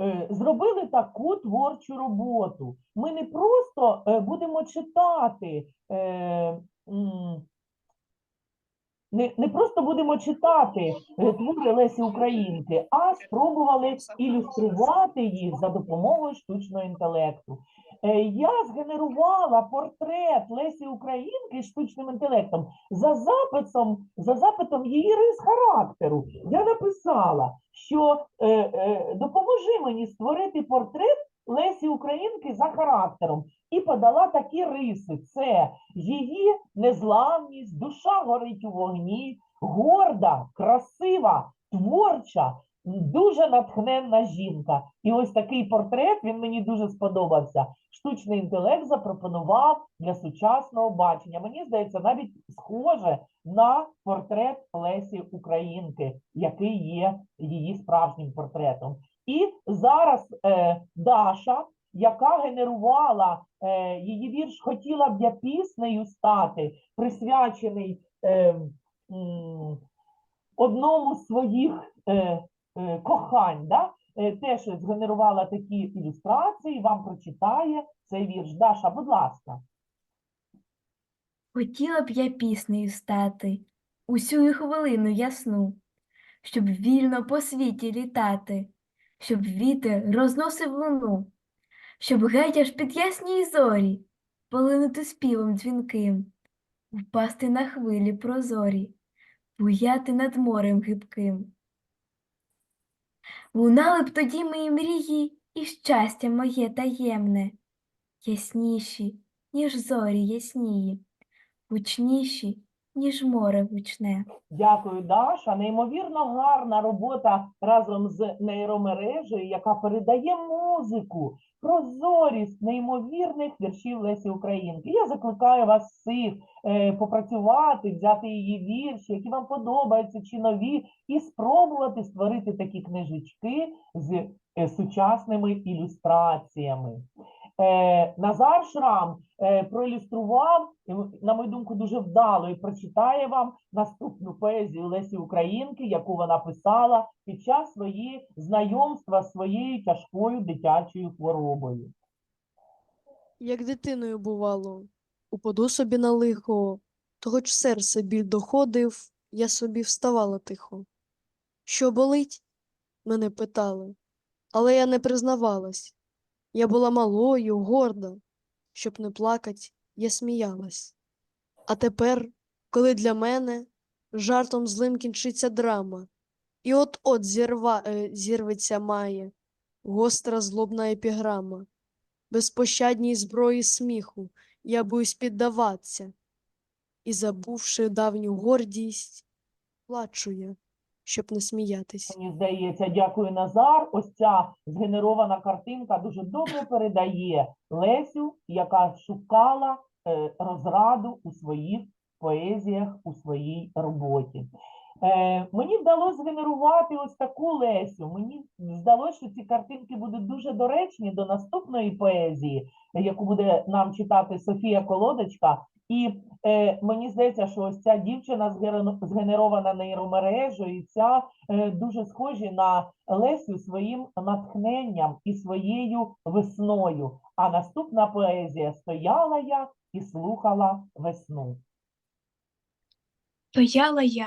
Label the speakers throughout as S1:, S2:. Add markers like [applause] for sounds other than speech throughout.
S1: Е, зробили таку творчу роботу. Ми не просто е, будемо читати, е, не, не просто будемо читати е, твори Лесі Українки, а спробували ілюструвати їх за допомогою штучного інтелекту. Е, Я згенерувала портрет Лесі Українки штучним інтелектом за записом, за запитом її рис характеру. Я написала, що е, е, допоможи мені створити портрет Лесі Українки за характером і подала такі риси: це її незламність, душа горить у вогні, горда, красива, творча, дуже натхненна жінка. І ось такий портрет він мені дуже сподобався. Штучний інтелект запропонував для сучасного бачення. Мені здається, навіть схоже на портрет Лесі Українки, який є її справжнім портретом. І зараз е, Даша, яка генерувала е, її вірш Хотіла б я піснею стати, присвячений е, одному з своїх е, е, кохань, да? е, теж згенерувала такі ілюстрації, вам прочитає цей вірш. Даша, будь ласка.
S2: Хотіла б я піснею стати, усю хвилину ясну, щоб вільно по світі літати, щоб вітер розносив луну, щоб геть аж під ясній зорі полинути співом дзвінким, впасти на хвилі прозорі, буяти над морем гибким. Лунали б тоді мої мрії і щастя моє таємне, ясніші, ніж зорі яснії гучніші, ніж море гучне.
S1: Дякую, Даша. Неймовірно гарна робота разом з нейромережею, яка передає музику, прозорість неймовірних віршів Лесі Українки. Я закликаю вас всіх е, попрацювати, взяти її вірші, які вам подобаються, чи нові, і спробувати створити такі книжечки з е, сучасними ілюстраціями. Е, Назар Шрам е, проілюстрував, на мою думку, дуже вдало і прочитає вам наступну поезію Лесі Українки, яку вона писала під час своєї знайомства з своєю тяжкою дитячою хворобою.
S3: Як дитиною бувало, упаду собі на лихо, то хоч серце біль доходив, я собі вставала тихо. Що болить? Мене питали, але я не признавалась. Я була малою, горда, щоб не плакать, я сміялась. А тепер, коли для мене жартом злим кінчиться драма, і от-от зірва, е, зірветься має гостра злобна епіграма. Безпощадній зброї сміху я боюсь піддаватися, і, забувши давню гордість, плачу я, щоб не сміятись.
S1: Мені здається, дякую, Назар. Ось ця згенерована картинка дуже добре передає Лесю, яка шукала е, розраду у своїх поезіях, у своїй роботі. Е, мені вдалося згенерувати ось таку Лесю. Мені здалося, що ці картинки будуть дуже доречні до наступної поезії, яку буде нам читати Софія Колодочка. І е, мені здається, що ось ця дівчина згенерована нейромережею, і ця е, дуже схожі на Лесю своїм натхненням і своєю весною. А наступна поезія стояла я і слухала весну.
S4: Стояла я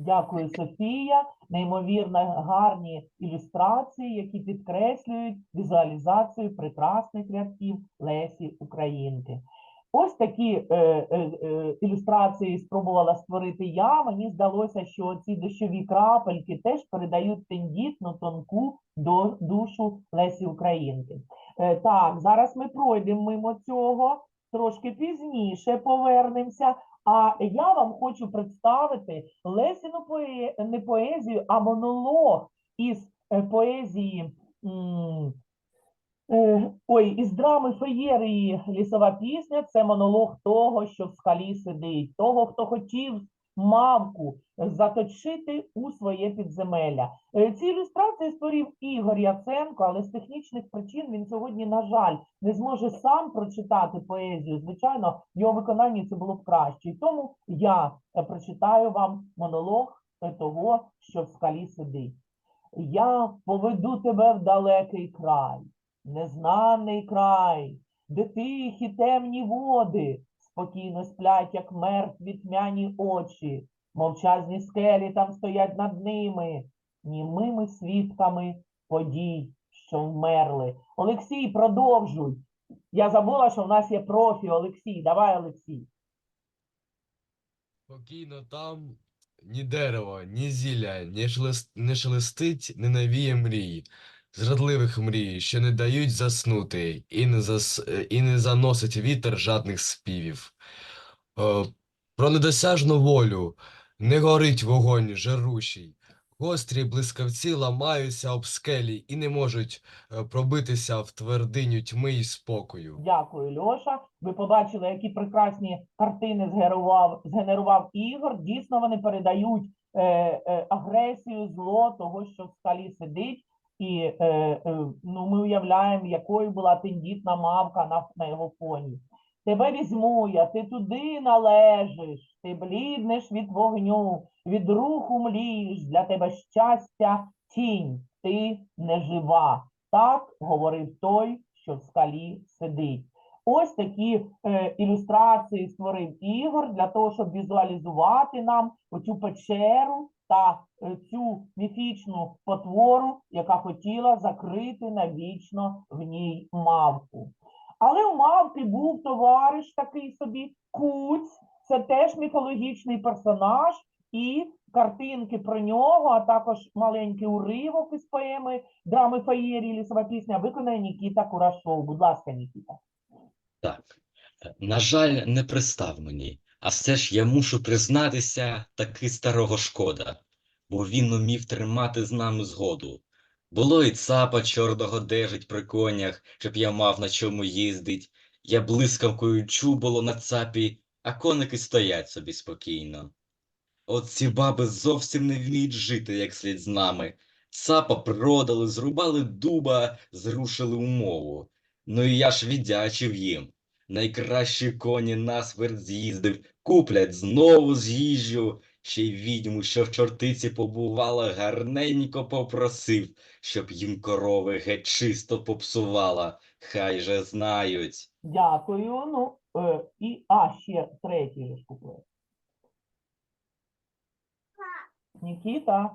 S1: Дякую, Софія. Неймовірно гарні ілюстрації, які підкреслюють візуалізацію прекрасних рядків Лесі Українки. Ось такі е, е, е, ілюстрації спробувала створити я. Мені здалося, що ці дощові крапельки теж передають тендітну, тонку до душу Лесі Українки. Е, так, зараз ми пройдемо мимо цього, трошки пізніше повернемося. А я вам хочу представити Лесіну пое... не поезію, а монолог із е, поезії Е, Ой, із драми феєрії. Лісова пісня це монолог того, що в скалі сидить, того, хто хотів мавку заточити у своє підземелля. Е, Ці ілюстрації створив Ігор Яценко, але з технічних причин він сьогодні, на жаль, не зможе сам прочитати поезію. Звичайно, в його виконанні це було б краще. Тому я е, прочитаю вам монолог того, що в скалі сидить. Я поведу тебе в далекий край, незнаний край, де тихі темні води спокійно сплять, як мертві тьмяні очі, мовчазні скелі там стоять над ними, німими свідками подій, що вмерли. Олексій, продовжуй. Я забула, що в нас є профі. Олексій, давай, Олексій.
S5: Спокійно там ні дерево, ні зілля, ні шелестить, не навіє мрій, зрадливих мрій, що не дають заснути, і не, зас, е, і не заносить вітер жадних співів. Е, про недосяжну волю не горить вогонь жарущий, гострі блискавці ламаються об скелі і не можуть е, пробитися в твердиню тьми й спокою.
S1: Дякую, Льоша. Ви побачили, які прекрасні картини згенерував, згенерував Ігор. Дійсно, вони передають е, е, агресію, зло того, що в скалі сидить. І е, е, ну, ми уявляємо, якою була тендітна мавка на, на його фоні. Тебе візьму я, ти туди належиш, ти бліднеш від вогню, від руху млієш, для тебе щастя тінь, ти не жива. Так говорив той, що в скалі сидить. Ось такі е, ілюстрації створив Ігор для того, щоб візуалізувати нам оцю печеру та е, цю міфічну потвору, яка хотіла закрити навічно в ній мавку. Але у мавки був товариш такий собі Куць, це теж міфологічний персонаж, і картинки про нього, а також маленький уривок із поеми драми Фаєрії лісова пісня виконає Нікіта Курашов. Будь ласка, Нікіта.
S6: Так, е, на жаль, не пристав мені, а все ж я мушу признатися, таки старого шкода, бо він умів тримати з нами згоду. Було і цапа чорного дежить при конях, щоб я мав на чому їздить. Я блискавкою чуболо на цапі, а коники стоять собі спокійно. От ці баби зовсім не вміють жити, як слід з нами. Цапа продали, зрубали дуба, зрушили умову. Ну і я ж віддячив їм. Найкращі коні насмерть з'їздив, куплять знову з'їжджу. Ще й відьму, що в чортиці побувала, гарненько попросив, щоб їм корови геть чисто попсувала. Хай же знають.
S1: Дякую. Ну, е, і, а, ще третій ж куплет. Нікіта.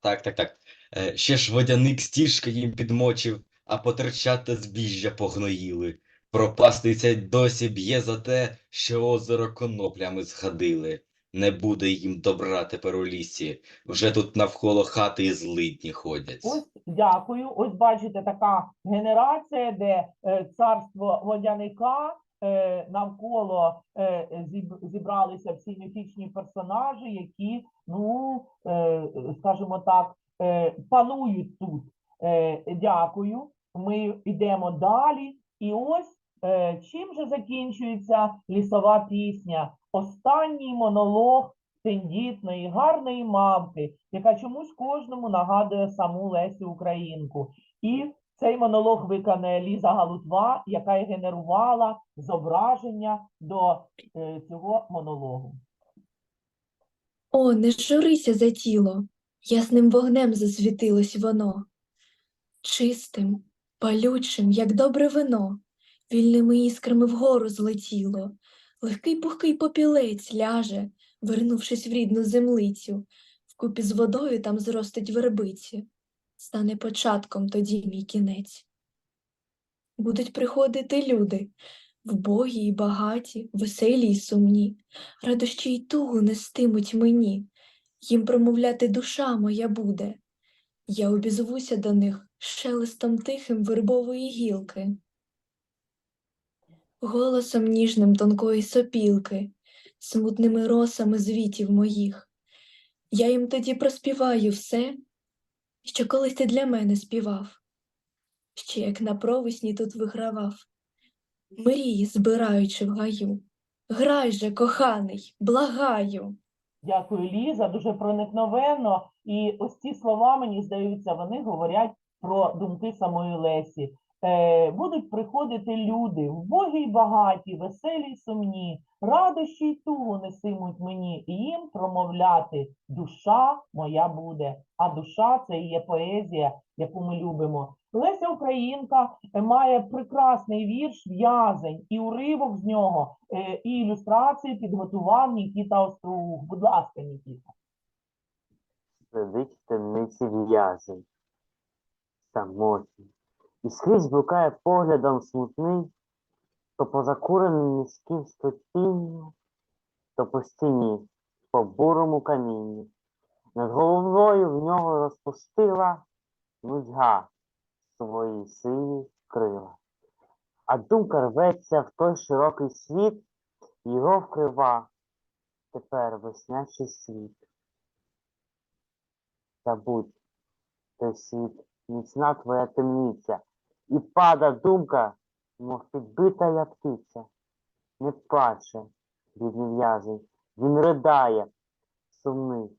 S6: Так, так, так. Е, ще ж водяник стіжки їм підмочив, а потерчата збіжжя погноїли. Пропастиця досі б'є за те, що озеро коноплями згадили. Не буде їм добра тепер у лісі, вже тут навколо хати і злидні ходять.
S1: Ось дякую. Ось бачите, така генерація, де е, царство водяника е, навколо е, зіб- зібралися всі міфічні персонажі, які, ну, е, скажімо так, панують тут. Дякую. Ми йдемо далі. І ось чим же закінчується лісова пісня? Останній монолог тендітної, гарної мавки, яка чомусь кожному нагадує саму Лесю Українку. І цей монолог виконає Ліза Галутва, яка і генерувала зображення до е, цього монологу.
S2: О, не журися за тіло, ясним вогнем засвітилось воно, чистим, палючим, як добре вино, вільними іскрами вгору злетіло, легкий пухкий попілець ляже, вернувшись в рідну землицю, вкупі з водою там зростить вербиці, стане початком тоді мій кінець. Будуть приходити люди, вбогі й багаті, веселі й сумні, радощі й тугу нестимуть мені, їм промовляти душа моя буде. Я обізвуся до них шелестом тихим вербової гілки, голосом ніжним тонкої сопілки, смутними росами звітів моїх. Я їм тоді проспіваю все, що колись ти для мене співав. ще як на провесні тут вигравав, мрії збираючи в гаю. Грай же, коханий, благаю.
S1: Дякую, Ліза, дуже проникновенно. І ось ці слова, мені здаються, вони говорять про думки самої Лесі. Е, будуть приходити люди, вбогі й багаті, веселі й сумні, радощі й тугу несимуть мені, і їм промовляти душа моя буде. А душа це і є поезія, яку ми любимо. Леся Українка е, має прекрасний вірш «В'язень» і уривок з нього, е, і ілюстрації підготував Нікіта Остроух. Будь ласка, Нікіта.
S7: Сидить темниці в'язень, самотній, і скрізь блукає поглядом смутний, то по закуреним низьким ступінню, то по стіні, по бурому камінню. Над головою в нього розпустила нудьга свої сині крила. А думка рветься в той широкий світ, його вкрива тепер веснячий світ. Забудь той світ, міцна твоя темниця, і пада думка, мов підбита як птиця. Не плаче, бідний в'язень, він ридає, сумний,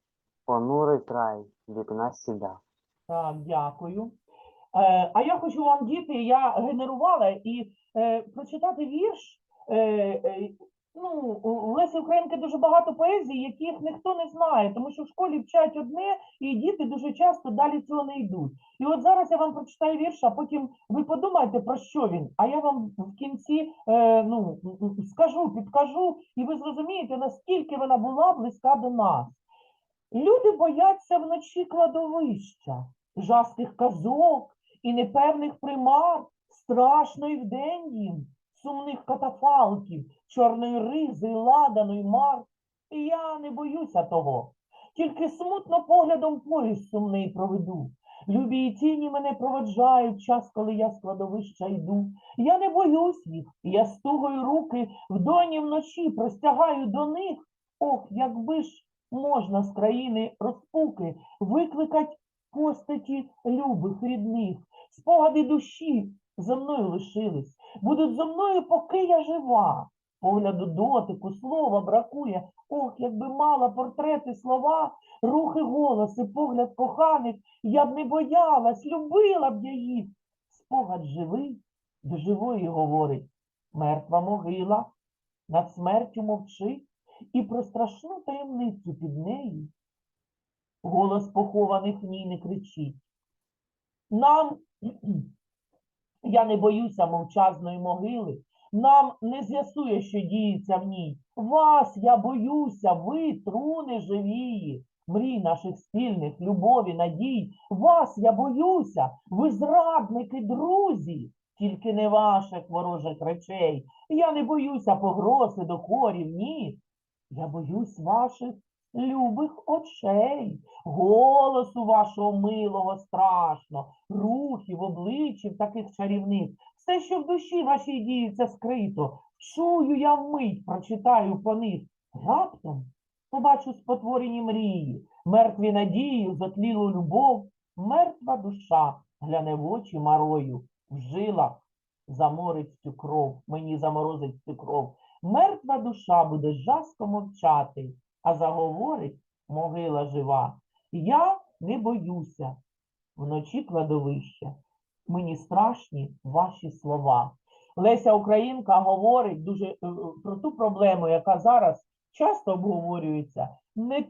S7: понурий край вікна сіда.
S1: Так, дякую. Е, а я хочу вам, діти, я генерувала і е, прочитати вірш. Е, е, ну, у Лесі Українки дуже багато поезій, яких ніхто не знає, тому що в школі вчать одне, і діти дуже часто далі цього не йдуть. І от зараз я вам прочитаю вірш, а потім ви подумайте, про що він, а я вам в кінці е, ну, скажу, підкажу, і ви зрозумієте, наскільки вона була близька до нас. Люди бояться вночі кладовища, жахних казок і непевних примар, страшно й вдень їм, сумних катафалків, чорної ризи, ладаної мар. І я не боюся того, тільки смутно поглядом поїзд сумний проведу. Любі й тіні мене проводжають час, коли я з кладовища йду. Я не боюсь їх, я з тугою руки вдоні вночі простягаю до них. Ох, якби ж можна з країни розпуки викликать постаті любих рідних, спогади душі зо мною лишились, будуть зо мною, поки я жива. Погляду дотику, слова бракує. Ох, якби мала портрети, слова, рухи, голоси, погляд коханих, я б не боялась, любила б я їх. Спогад живий, до живої говорить, мертва могила, над смертю мовчить і про страшну таємницю під нею голос похованих в ній не кричить. Нам, я не боюся мовчазної могили, нам не з'ясує, що діється в ній. Вас я боюся, ви труни живії, мрій наших спільних, любові, надій. Вас я боюся, ви зрадники, друзі, тільки не ваших ворожих речей. Я не боюся погрози докорів, ні. Я боюсь ваших любих очей, голосу вашого милого страшно, рухів, обличчів таких чарівних. Все, що в душі вашій діється скрито, чую я вмить, прочитаю по них. Раптом побачу спотворені мрії, мертві надії, затлілу любов, мертва душа гляне в очі марою, в жилах заморить цю кров, мені заморозить цю кров. Мертва душа буде жаско мовчати, а заговорить могила жива. Я не боюся вночі кладовища. Мені страшні ваші слова. Леся Українка говорить дуже е, про ту проблему, яка зараз часто обговорюється. Ми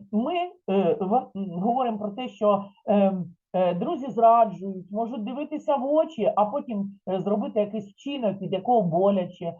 S1: е, говоримо про те, що е, е, друзі зраджують, можуть дивитися в очі, а потім зробити якийсь вчинок, від якого боляче.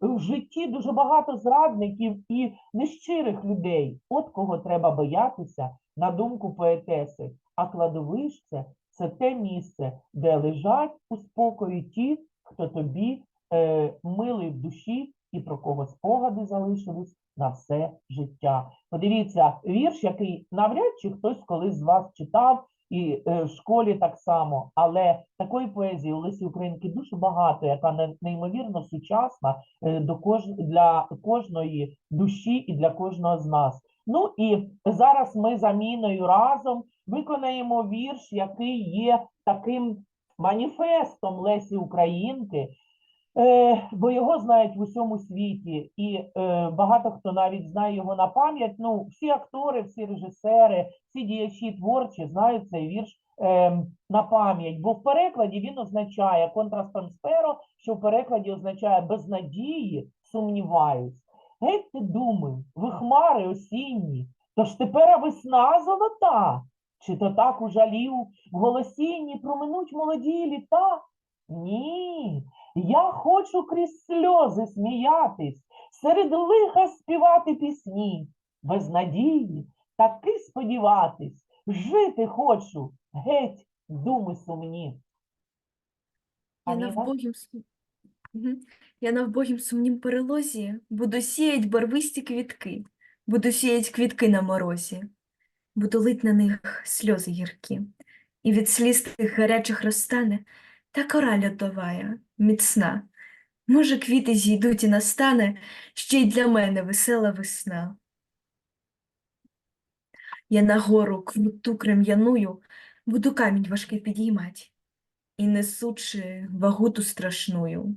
S1: В житті дуже багато зрадників і нещирих людей. От кого треба боятися, на думку поетеси. А кладовище це те місце, де лежать у спокої ті, хто тобі е, милий в душі і про кого спогади залишились на все життя. Подивіться, вірш, який навряд чи хтось колись з вас читав, і е, в школі так само. Але такої поезії у Лесі Українки дуже багато, яка не- неймовірно сучасна е, до кож... для кожної душі і для кожного з нас. Ну і зараз ми за Міною разом виконаємо вірш, який є таким маніфестом Лесі Українки, е, бо його знають в усьому світі, і е, багато хто навіть знає його на пам'ять. Ну, всі актори, всі режисери, всі діячі творчі знають цей вірш е, на пам'ять, бо в перекладі він означає контрастансперо, що в перекладі означає без надії, сумніваюсь. Геть ти думай, ви хмари осінні, тож тепер весна золота, чи то так у жалів в голосінні проминуть молоді літа? Ні, я хочу крізь сльози сміятись, серед лиха співати пісні, без надії таки сподіватись, жити хочу, геть, думи сумні.
S2: Я навбогім, Я навбогім сумнім перелозі буду сіять барвисті квітки, буду сіять квітки на морозі, буду лить на них сльози гіркі, і від сліз тих гарячих розтане та кора льодовая, міцна. Може, квіти зійдуть і настане ще й для мене весела весна. Я на гору круту крем'яную буду камінь важкий підіймать, і несучи вагу ту страшную,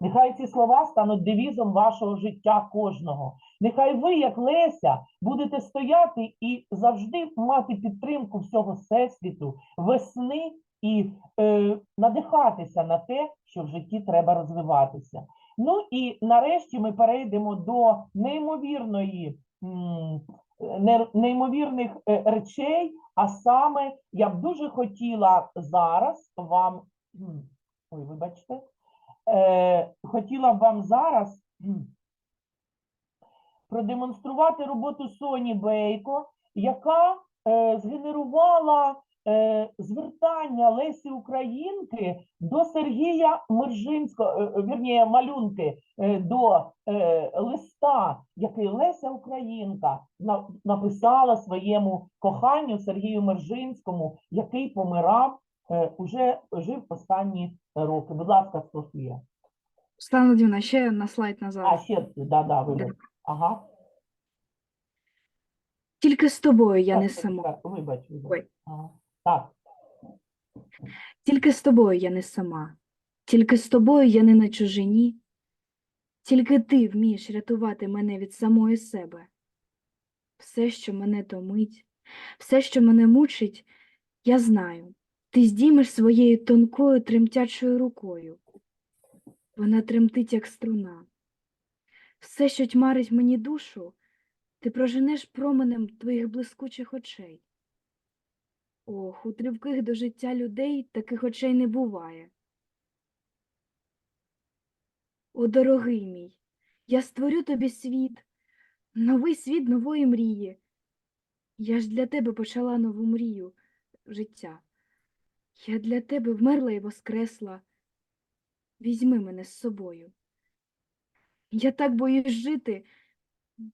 S1: Нехай ці слова стануть девізом вашого життя кожного. Нехай ви, як Леся, будете стояти і завжди мати підтримку всього всесвіту, весни і е, надихатися на те, що в житті треба розвиватися. Ну і нарешті ми перейдемо до неймовірної, неймовірних е, речей, а саме я б дуже хотіла зараз вам, ой, вибачте, е, хотіла б вам зараз продемонструвати роботу Соні Бейко, яка е, згенерувала е, звертання Лесі Українки до Сергія Мержинського, е, е, вірніше, малюнки е, до е, листа, який Леся Українка на- написала своєму коханню Сергію Мержинському, який помирав, уже жив останні роки. Будь ласка, Софія.
S4: Стана Володимирівна, ще на слайд назад.
S1: А, ще, да, да, вибач. Ага.
S4: Тільки з тобою я
S1: Так,
S4: не
S1: так,
S4: сама.
S1: так, Вибач, вибач. Ага. Так,
S4: Тільки з тобою я не сама. Тільки з тобою я не на чужині. Тільки ти вмієш рятувати мене від самої себе. Все, що мене томить, все, що мене мучить, я знаю. Ти здіймеш своєю тонкою тремтячою рукою. Вона тремтить, як струна. Все, що тьмарить мені душу, ти проженеш променем твоїх блискучих очей. Ох, у тривких до життя людей таких очей не буває. О, дорогий мій, я створю тобі світ, новий світ нової мрії. Я ж для тебе почала нову мрію життя. Я для тебе вмерла і воскресла. Візьми мене з собою. Я так боюсь жити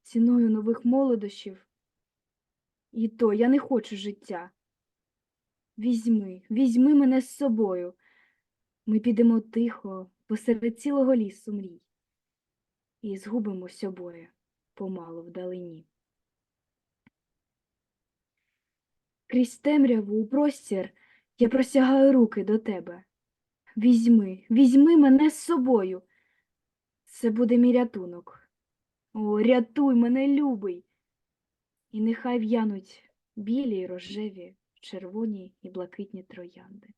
S4: ціною нових молодощів. І то я не хочу життя. Візьми, візьми мене з собою. Ми підемо тихо посеред цілого лісу мрій і згубимось обоє помалу вдалині. Крізь темряву у простір я простягаю руки до тебе. Візьми, візьми мене з собою. Це буде мій рятунок. О, рятуй мене, любий. І нехай в'януть білі й рожеві, червоні і блакитні троянди.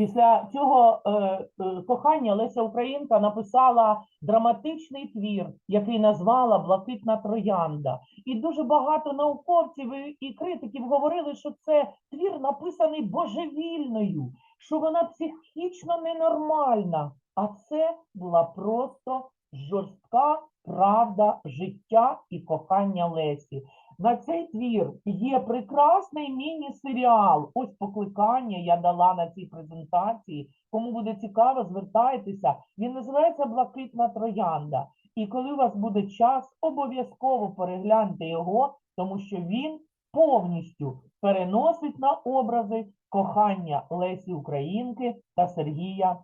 S1: Після цього е, е, кохання Леся Українка написала драматичний твір, який назвала Блакитна троянда. І дуже багато науковців і- і критиків говорили, що це твір написаний божевільною, що вона психічно ненормальна. А це була просто жорстка правда життя і кохання Лесі. На цей твір є прекрасний міні-серіал. Ось покликання я дала на цій презентації. Кому буде цікаво, звертайтеся. Він називається Блакитна троянда. І коли у вас буде час, обов'язково перегляньте його, тому що він повністю переносить на образи кохання Лесі Українки та Сергія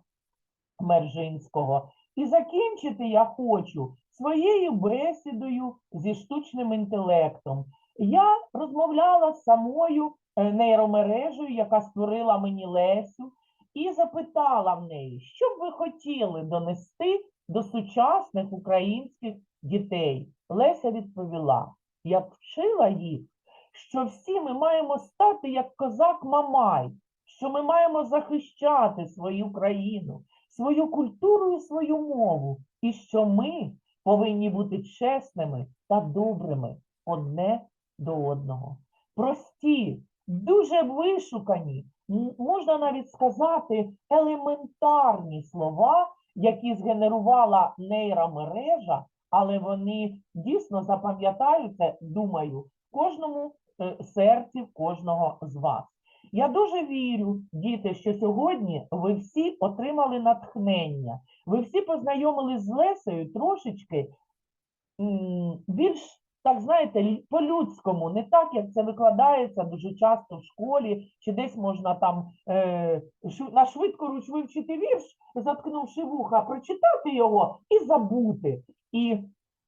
S1: Мержинського. І закінчити я хочу своєю бесідою зі штучним інтелектом. Я розмовляла з самою е, нейромережею, яка створила мені Лесю, і запитала в неї, що б ви хотіли донести до сучасних українських дітей. Леся відповіла: я вчила їх, що всі ми маємо стати як козак Мамай, що ми маємо захищати свою країну, свою культуру і свою мову, і що ми повинні бути чесними та добрими одне до одного. Прості, дуже вишукані, можна навіть сказати, елементарні слова, які згенерувала нейромережа, але вони дійсно запам'ятаються, думаю, в кожному е, серці в кожного з вас. Я дуже вірю, діти, що сьогодні ви всі отримали натхнення. Ви всі познайомились з Лесею трошечки більш, так знаєте, по-людському, не так, як це викладається дуже часто в школі, чи десь можна там е, на швидкоруч вивчити вірш, заткнувши вуха, прочитати його і забути. І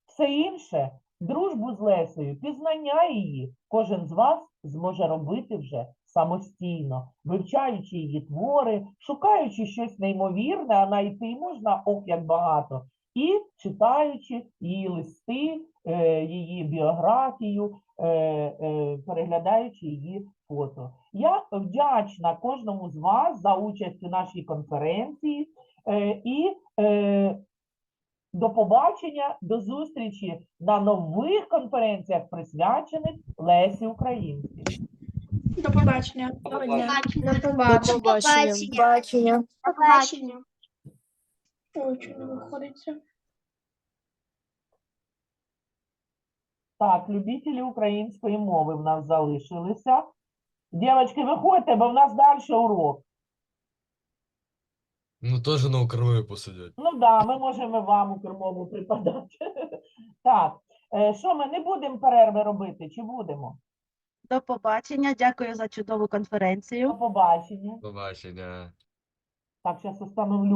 S1: все інше, дружбу з Лесею, пізнання її, кожен з вас зможе робити вже самостійно, вивчаючи її твори, шукаючи щось неймовірне, а знайти можна ох як багато, і читаючи її листи, е, її біографію, е, е, переглядаючи її фото. Я вдячна кожному з вас за участь у нашій конференції і до побачення, до зустрічі на нових конференціях, присвячених Лесі Українці.
S4: До побачення.
S3: До побачення.
S2: Бачення.
S8: Побачення.
S4: Ой, не?
S1: Так, любителі української мови в нас залишилися. Дівчатки, виходьте, бо в нас далі урок.
S5: Ну, теж на укрмові посидять.
S1: Ну так, да, ми можемо вам у кермову припадати. [laughs] Так, е, що ми не будемо перерви робити, чи будемо?
S8: До побачення. Дякую за чудову
S1: До
S8: конференцію.
S1: побачення.
S5: Побачення.
S1: Так, зараз установлю.